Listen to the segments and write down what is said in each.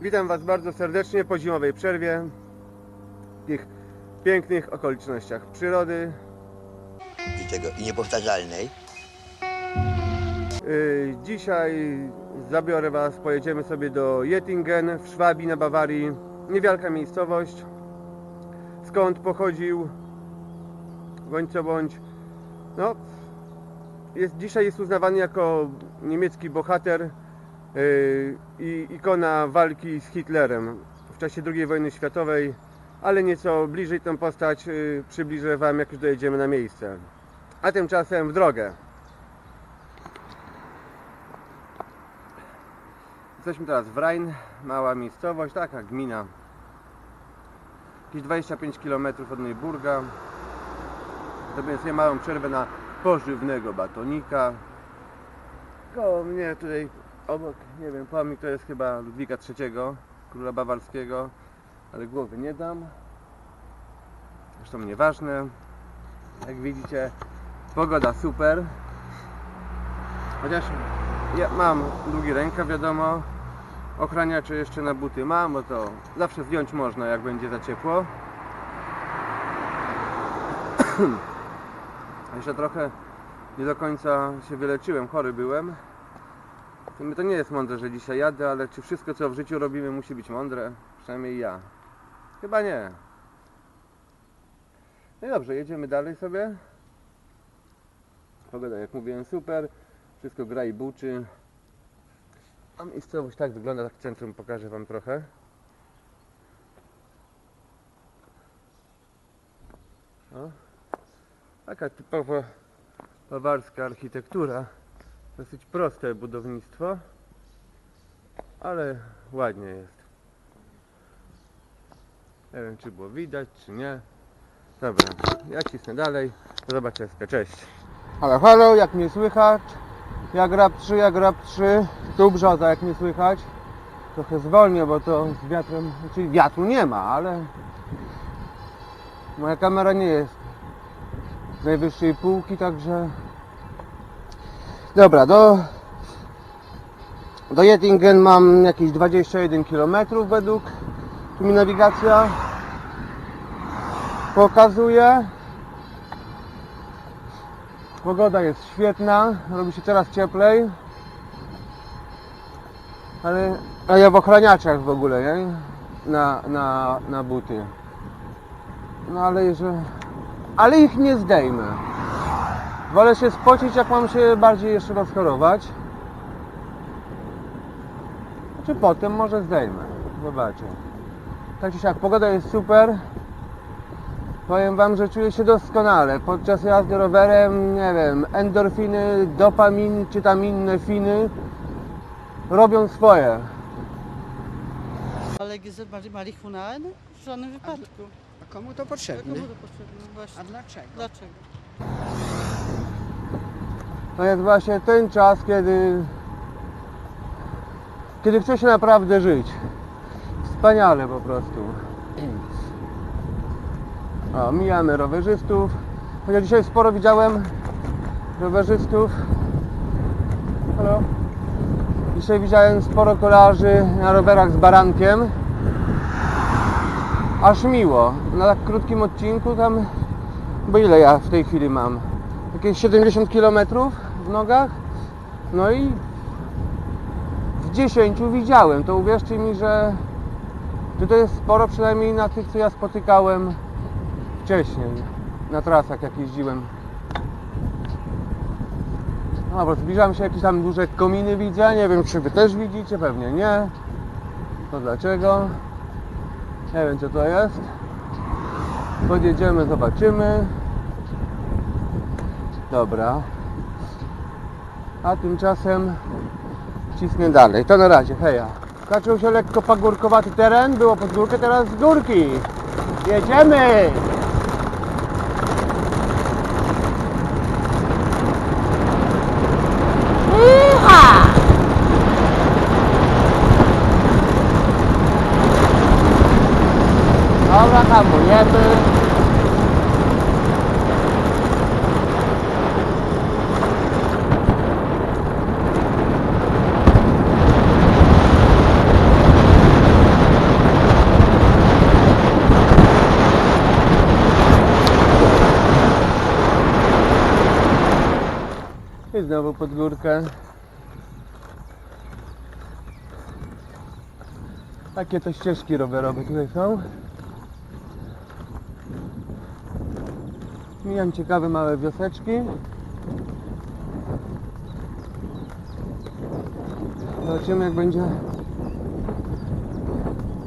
Witam Was bardzo serdecznie po zimowej przerwie w tych pięknych okolicznościach przyrody. i tego i niepowtarzalnej. Yy, Dzisiaj zabiorę Was, pojedziemy sobie do Jettingen w Szwabii na Bawarii. Niewielka miejscowość, skąd pochodził bądź co bądź. No, jest, dzisiaj jest uznawany jako niemiecki bohater i ikona walki z Hitlerem w czasie II wojny światowej, ale nieco bliżej tę postać yy, przybliżę Wam, jak już dojedziemy na miejsce. A tymczasem w drogę. Jesteśmy teraz w Rhein, mała miejscowość, taka gmina. Jakieś 25 km od Neuburga. Zrobiłem sobie małą przerwę na pożywnego batonika. Koło mnie tutaj obok, nie wiem, pomnik to jest chyba Ludwika III, króla bawarskiego, ale głowy nie dam. Zresztą nieważne. Jak widzicie, pogoda super. Chociaż ja mam długi rękaw, wiadomo. Ochraniacze jeszcze na buty mam, bo to zawsze zdjąć można, jak będzie za ciepło. Jeszcze trochę nie do końca się wyleczyłem, chory byłem. Sumie to nie jest mądre, że dzisiaj jadę, ale czy wszystko co w życiu robimy musi być mądre? Przynajmniej ja. Chyba nie. No i dobrze, jedziemy dalej sobie. Pogoda, jak mówiłem, super. Wszystko gra i buczy. A miejscowość tak wygląda, tak centrum pokażę Wam trochę. O. Taka typowo bawarska architektura. Dosyć proste budownictwo, ale ładnie jest. Nie wiem, czy było widać, czy nie. Dobra, ja cisnę dalej. Do zobaczenia, cześć. Halo, halo, jak mnie słychać? Jak rap 3, jak rap 3. Tu brzoza, jak mnie słychać. Trochę zwolnię, bo to z wiatrem, znaczy wiatru nie ma, ale moja kamera nie jest najwyższej półki, także dobra, do do Jettingen mam jakieś 21 km według tu mi nawigacja pokazuje Pogoda jest świetna, robi się coraz cieplej. Ale a ja w ochraniaczach w ogóle, nie? Na, na, na buty. No ale że. Ale ich nie zdejmę. Wolę się spocić, jak mam się bardziej jeszcze rozchorować. Czy potem może zdejmę. Zobaczę. Tak czy siak, pogoda jest super. Powiem Wam, że czuję się doskonale. Podczas jazdy rowerem, nie wiem, endorfiny, dopamin, czy tam inne finy robią swoje. Ale legalizuje mari- marihuanę? W żadnym wypadku. A komu to Komu potrzebne? to potrzebne? No Właśnie. A dlaczego? Dlaczego? To jest właśnie ten czas, kiedy kiedy chce się naprawdę żyć. Wspaniale po prostu. O, mijamy rowerzystów. Chociaż dzisiaj sporo widziałem rowerzystów. Halo? Dzisiaj widziałem sporo kolarzy na rowerach z barankiem. Aż miło. Na tak krótkim odcinku tam... Bo ile ja w tej chwili mam? Jakieś 70 km w nogach. No i w 10 widziałem. To uwierzcie mi, że to jest sporo przynajmniej na tych, co ja spotykałem wcześniej. Na trasach, jak jeździłem. No bo zbliżam się, jakieś tam duże kominy widzę. Nie wiem, czy wy też widzicie, pewnie nie. To dlaczego? Nie wiem, co to jest. Podjedziemy, zobaczymy. Dobra. A tymczasem cisnę dalej. To na razie, heja. Zaczął się lekko pagórkowaty teren, było pod górkę, teraz z górki. Jedziemy! Dobra, hamujemy. Znowu pod górkę. Takie to ścieżki rowerowe tutaj są. Mijam ciekawe małe wioseczki. Zobaczymy jak będzie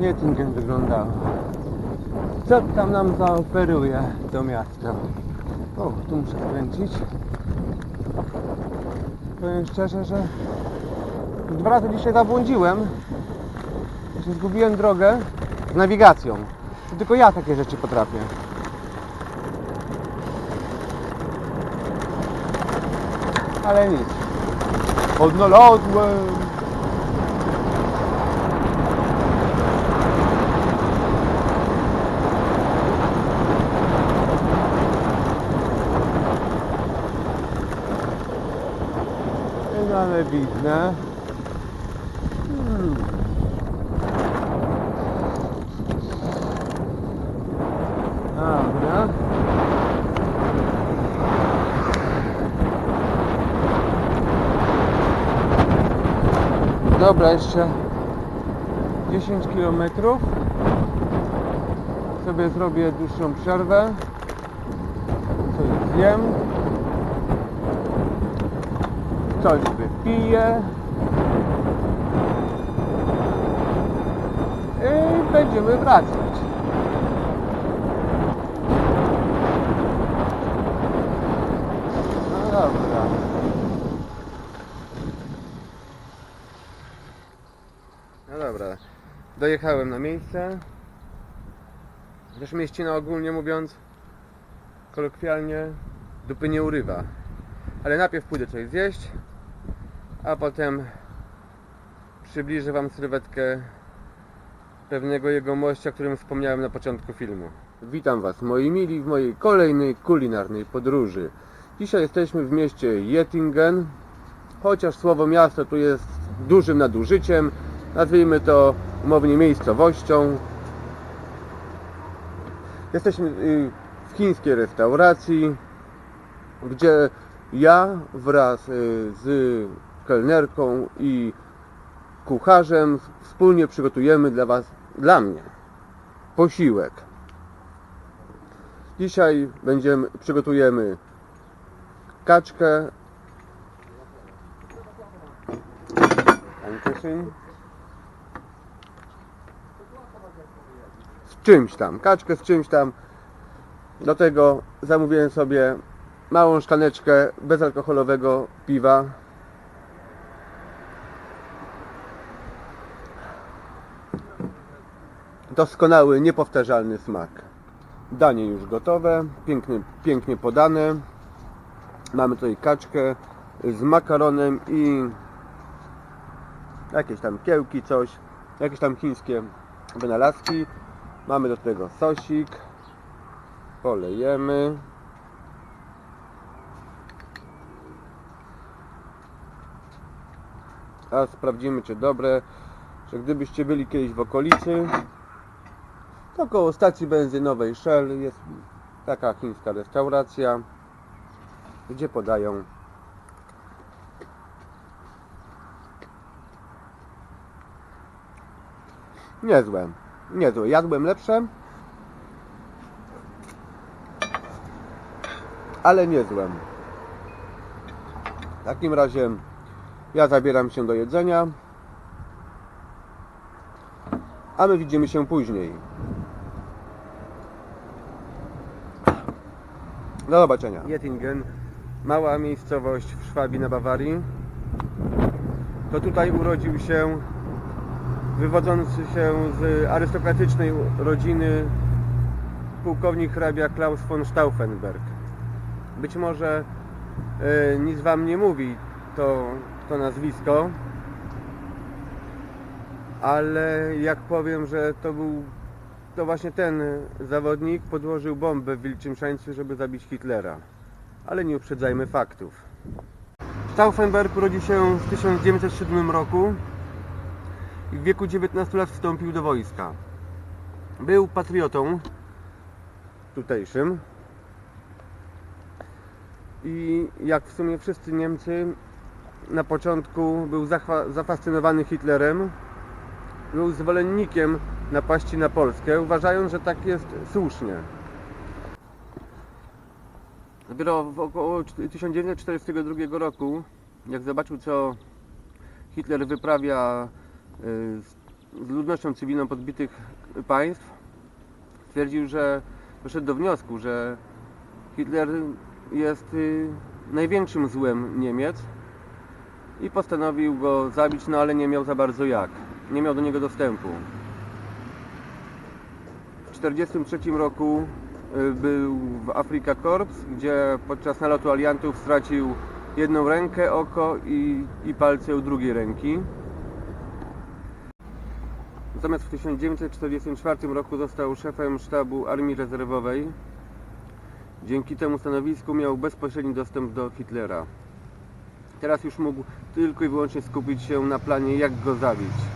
Nietingen wyglądał. Co tam nam zaoferuje to miasto? O, tu muszę skręcić. Powiem szczerze, że dwa razy dzisiaj zabłądziłem. Że zgubiłem drogę z nawigacją. To tylko ja takie rzeczy potrafię. Ale nic. Odnalazłem. Widne. Hmm. Dobra, jeszcze 10 km. Sobie zrobię dłuższą przerwę. Coś zjem. Coś wypiję. I będziemy wracać. No dobra. No dobra. Dojechałem na miejsce. Też mieścina ogólnie mówiąc, kolokwialnie, dupy nie urywa. Ale najpierw pójdę coś zjeść, a potem przybliżę Wam sylwetkę pewnego jegomościa, którym wspomniałem na początku filmu. Witam Was moi mili w mojej kolejnej kulinarnej podróży. Dzisiaj jesteśmy w mieście Jettingen, chociaż słowo miasto tu jest dużym nadużyciem, nazwijmy to umownie miejscowością. Jesteśmy y, w chińskiej restauracji, gdzie ja wraz y, z kelnerką i kucharzem wspólnie przygotujemy dla Was, dla mnie, posiłek. Dzisiaj będziemy, przygotujemy kaczkę. Z czymś tam, kaczkę z czymś tam. Do tego zamówiłem sobie małą szklaneczkę bezalkoholowego piwa. Doskonały, niepowtarzalny smak. Danie już gotowe, pięknie, pięknie podane. Mamy tutaj kaczkę z makaronem i jakieś tam kiełki, coś, jakieś tam chińskie wynalazki. Mamy do tego sosik. Polejemy. A sprawdzimy czy dobre, że gdybyście byli kiedyś w okolicy, to koło stacji benzynowej Shell jest taka chińska restauracja, gdzie podają niezłe, niezłe. Jadłem lepsze, ale niezłe. W takim razie ja zabieram się do jedzenia, a my widzimy się później. Do zobaczenia. Jettingen, mała miejscowość w Szwabii na Bawarii. To tutaj urodził się wywodzący się z arystokratycznej rodziny pułkownik hrabia Klaus von Stauffenberg. Być może e, nic Wam nie mówi to, to nazwisko, ale jak powiem, że to był to właśnie ten zawodnik podłożył bombę w Wilczym Szańcu, żeby zabić Hitlera. Ale nie uprzedzajmy faktów. Stauffenberg urodził się w 1907 roku i w wieku 19 lat wstąpił do wojska. Był patriotą tutejszym. i jak w sumie wszyscy Niemcy na początku był zafascynowany Hitlerem, był zwolennikiem napaści na Polskę, uważając, że tak jest słusznie. Dopiero w około 1942 roku, jak zobaczył co Hitler wyprawia y, z z ludnością cywilną podbitych państw, stwierdził, że doszedł do wniosku, że Hitler jest y, największym złem Niemiec i postanowił go zabić, no ale nie miał za bardzo jak. Nie miał do niego dostępu. W 1943 roku y, był w Afrika Korps, gdzie podczas nalotu aliantów stracił jedną rękę, oko i, i palce u drugiej ręki. Natomiast w 1944 roku został szefem sztabu Armii Rezerwowej. Dzięki temu stanowisku miał bezpośredni dostęp do Hitlera. Teraz już mógł tylko i wyłącznie skupić się na planie, jak go zabić.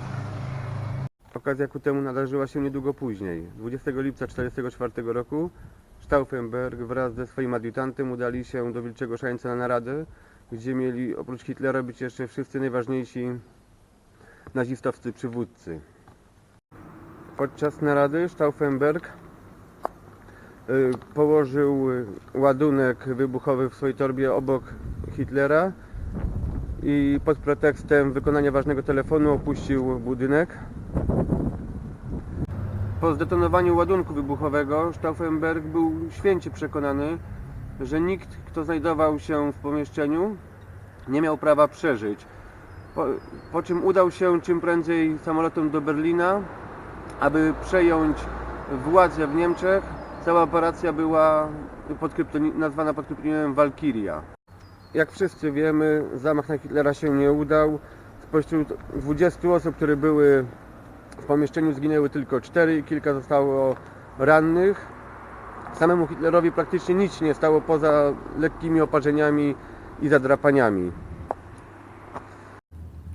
Okazja ku temu nadarzyła się niedługo później. 20 lipca 1944 roku Stauffenberg wraz ze swoim adiutantem udali się do Wilczego Szańca na naradę, gdzie mieli oprócz Hitlera być jeszcze wszyscy najważniejsi nazistowscy przywódcy. Podczas narady Stauffenberg y, położył ładunek wybuchowy w swojej torbie obok Hitlera i pod pretekstem wykonania ważnego telefonu opuścił budynek. Po zdetonowaniu ładunku wybuchowego Stauffenberg był święcie przekonany, że nikt, kto znajdował się w pomieszczeniu, nie miał prawa przeżyć. Po, po czym udał się czym prędzej samolotem do Berlina, aby przejąć władzę w Niemczech. Cała operacja była pod nazwana pod kryptonimem Walkiria. Jak wszyscy wiemy, zamach na Hitlera się nie udał. Spośród 20 osób, które były w pomieszczeniu, zginęły tylko 4 i kilka zostało rannych. Samemu Hitlerowi praktycznie nic nie stało poza lekkimi oparzeniami i zadrapaniami.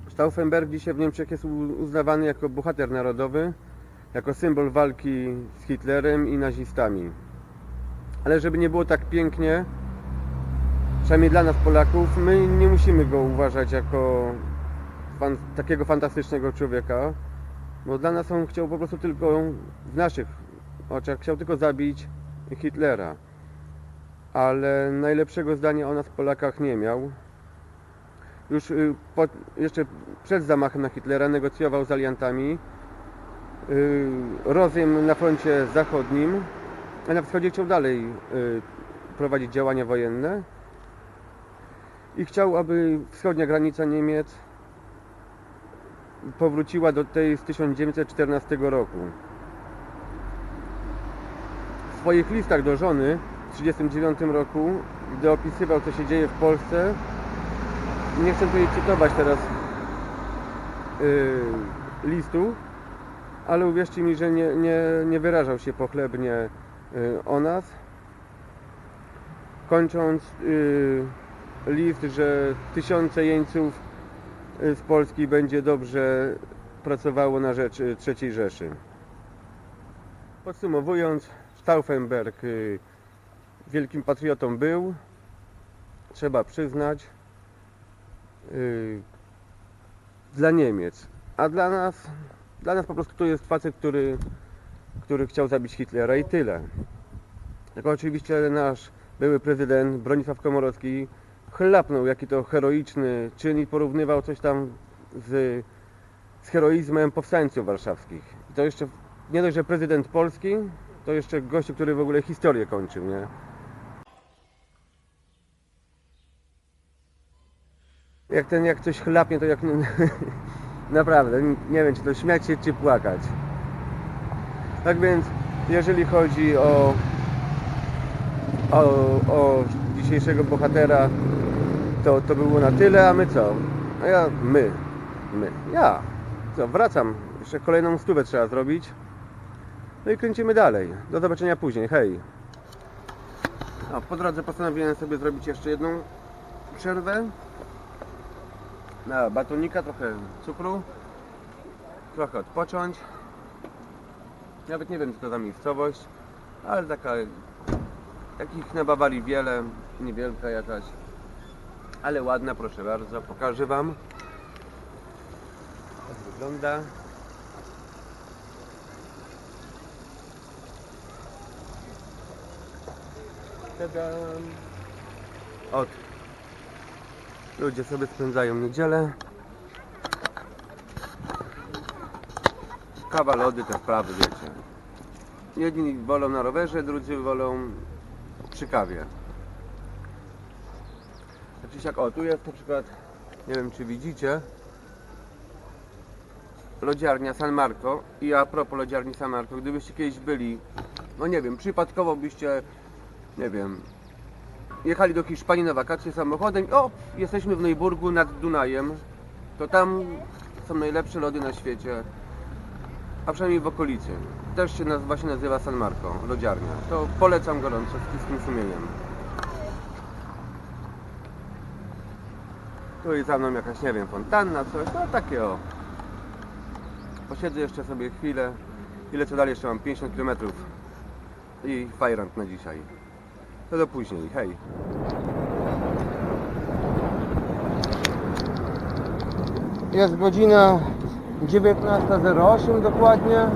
Stauffenberg dzisiaj w Niemczech jest uznawany jako bohater narodowy, jako symbol walki z Hitlerem i nazistami. Ale żeby nie było tak pięknie, przynajmniej dla nas Polaków, my nie musimy go uważać jako fan, takiego fantastycznego człowieka, bo dla nas on chciał po prostu tylko w naszych oczach, chciał tylko zabić Hitlera. Ale najlepszego zdania o nas Polakach nie miał. Już y, po, jeszcze przed zamachem na Hitlera negocjował z aliantami y, rozejm na froncie zachodnim, a na wschodzie chciał dalej y, prowadzić działania wojenne i chciał, aby wschodnia granica Niemiec powróciła do tej z 1914 roku. W swoich listach do żony w 1939 roku, gdy opisywał co się dzieje w Polsce, nie chcę tutaj cytować teraz yy, listu, ale uwierzcie mi, że nie, nie, nie wyrażał się pochlebnie yy, o nas. Kończąc yy, list, że tysiące jeńców z Polski będzie dobrze pracowało na rzecz yy, III Rzeszy. Podsumowując, Stauffenberg yy, wielkim patriotą był, trzeba przyznać, dla Niemiec, a dla nas, dla nas po prostu to jest facet, który, który chciał zabić Hitlera i tyle. Tylko oczywiście nasz były prezydent Bronisław Komorowski chlapnął jaki to heroiczny czyn i porównywał coś tam z, z heroizmem powstańców warszawskich. I to jeszcze nie dość, że prezydent Polski, to jeszcze gościu, który w ogóle historię kończył, nie? Jak ten, jak coś chlapnie, to jak... Naprawdę, nie wiem, czy to śmiać się, czy płakać. Tak więc, jeżeli chodzi o, o, o dzisiejszego bohatera, to, to było na tyle, a my co? A ja, my, my, ja. Co, wracam. Jeszcze kolejną stówę trzeba zrobić. No i kręcimy dalej. Do zobaczenia później. Hej. A po drodze postanowiłem sobie zrobić jeszcze jedną przerwę na batonika, trochę cukru, trochę odpocząć. Nawet nie wiem, co to za miejscowość, ale taka Takich nabawali wiele, niewielka jakaś, ale ładna, proszę bardzo, pokażę Wam. Tak wygląda. Tadam. Ot. Ludzie sobie spędzają niedzielę. Kawa, lody, te sprawy, wiecie. Jedni wolą na rowerze, drudzy wolą przy kawie. Jak o, tu jest na przykład, nie wiem czy widzicie, lodziarnia San Marco i a propos lodziarni San Marco, gdybyście kiedyś byli, no nie wiem, przypadkowo byście, nie wiem, jechali do Hiszpanii na wakacje samochodem, o, jesteśmy w Neuburgu nad Dunajem, to tam są najlepsze lody na świecie, a przynajmniej w okolicy. Też się nazywa, się nazywa San Marco, lodziarnia. To polecam gorąco, z czystym sumieniem. Tu jest za mną jakaś, nie wiem, fontanna, coś, no takie o. Posiedzę jeszcze sobie chwilę. Ile co dalej? Jeszcze mam 50 km. I fajrant na dzisiaj. To do później, hej. Jest godzina 19.08 dokładnie.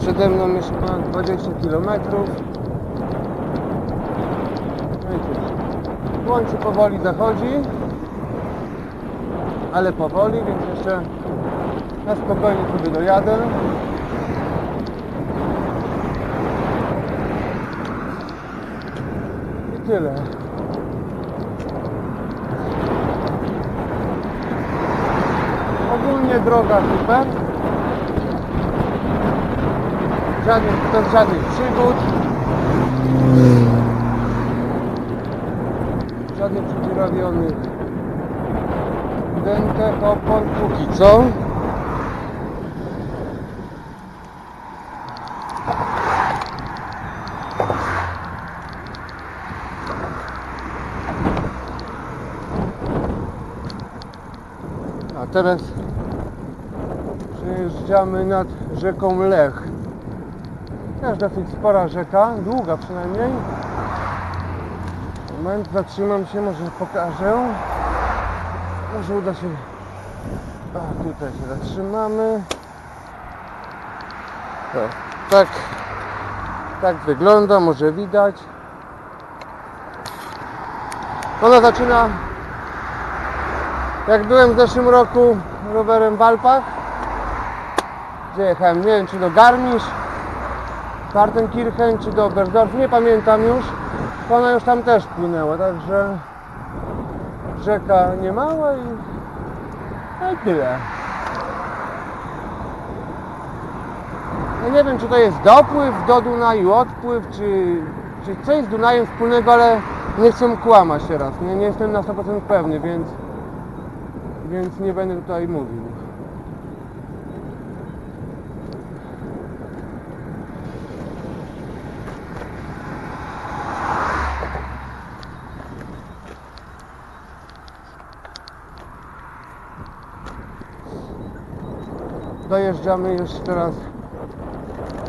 Przede mną jeszcze ponad 20 km. No i cóż, Słońce powoli zachodzi, ale powoli, więc jeszcze na spokojnie sobie dojadę. I tyle. Ogólnie droga super. Żadnych, bez żadnych przygód. Żadnych przydziurawionych dętek, opon, póki co. A teraz przejeżdżamy nad rzeką Lech. Też dosyć spora rzeka, długa przynajmniej. Moment, zatrzymam się, może pokażę. Może uda się. A tutaj się zatrzymamy. Tak, tak wygląda, może widać. Ona zaczyna jak byłem w zeszłym roku rowerem w Alpach, gdzie jechałem, nie wiem czy do Garmisch, Partenkirchen czy do Oberstdorf, nie pamiętam już, ona już tam też płynęła, także rzeka nie mała i, no i tyle. Ja nie wiem czy to jest dopływ do Dunaju, odpływ, czy, czy coś z Dunajem wspólnego, ale nie chcę kłamać teraz, nie, nie jestem na 100% pewny, więc więc nie będę tutaj mówił. Dojeżdżamy już teraz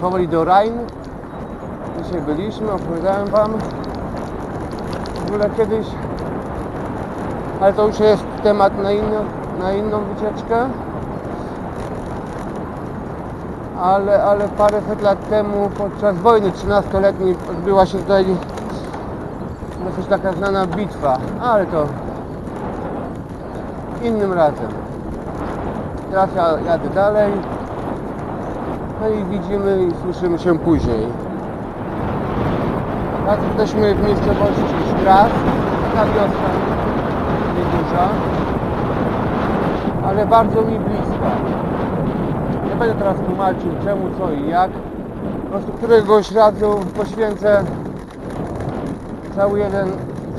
powoli do Rhein. Dzisiaj byliśmy, opowiadałem Wam. W ogóle kiedyś ale to już jest temat na inną, na inną wycieczkę. Ale, ale paręset lat temu podczas wojny 13-letniej odbyła się tutaj dosyć taka znana bitwa, ale to innym razem. Teraz ja jadę dalej. No i widzimy i słyszymy się później. Teraz jesteśmy w miejscowości Stras, taka wioska nieduża, ale bardzo mi bliska. Nie będę teraz tłumaczył czemu, co i jak. Po prostu któregoś razu poświęcę cały jeden,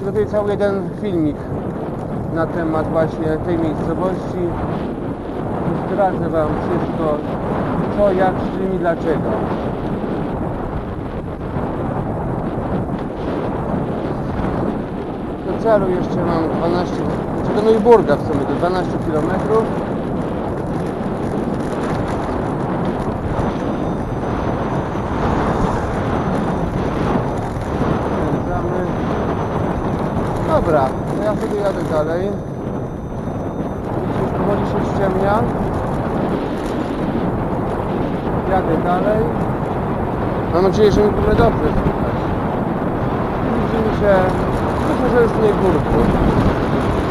zrobię cały jeden filmik na temat właśnie tej miejscowości zdradzę Wam wszystko, co, jak, z czym i dlaczego. Do celu jeszcze mam 12, znaczy do Neuburga w sumie, to 12 km. Dobra, ja sobie jadę dalej. Już powoli się ściemnia. Jadę dalej. Mam nadzieję, że mi będzie dobrze słychać. Widzimy się, myślę, że już w Neiburgu.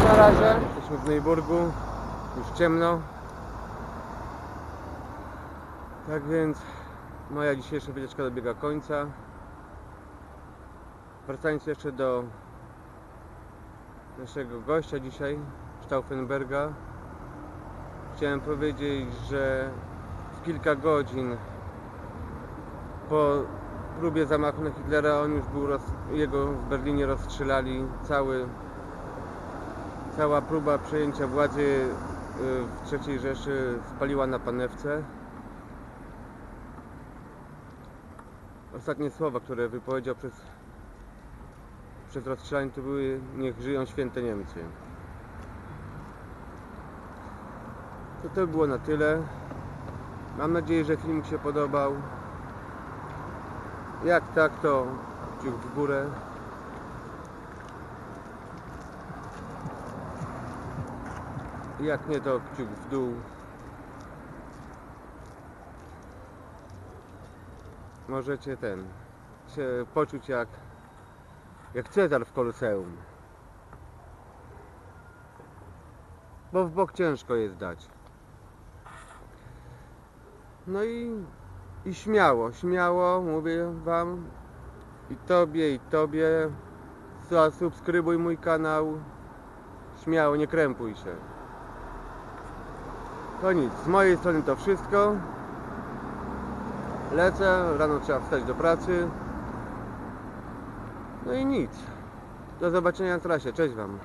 Na razie. Jesteśmy w Neiburgu. Już ciemno. Tak więc moja dzisiejsza wycieczka dobiega końca. Wracając jeszcze do naszego gościa dzisiaj, Stauffenberga. Chciałem powiedzieć, że kilka godzin po próbie zamachu na Hitlera on już był, roz, jego w Berlinie rozstrzelali cały, cała próba przejęcia władzy y, w III Rzeszy spaliła na panewce. Ostatnie słowa, które wypowiedział przez, przez rozstrzelanie to były niech żyją święte Niemcy. To to było na tyle. Mam nadzieję, że film się podobał. Jak tak, to kciuk w górę. Jak nie, to kciuk w dół. Możecie ten się poczuć jak jak Cezar w Koloseum. Bo w bok ciężko jest dać. No i, i śmiało, śmiało mówię wam i tobie i tobie. Zasubskrybuj mój kanał. Śmiało, nie krępuj się. To nic, z mojej strony to wszystko. Lecę, rano trzeba wstać do pracy. No i nic. Do zobaczenia na trasie, cześć wam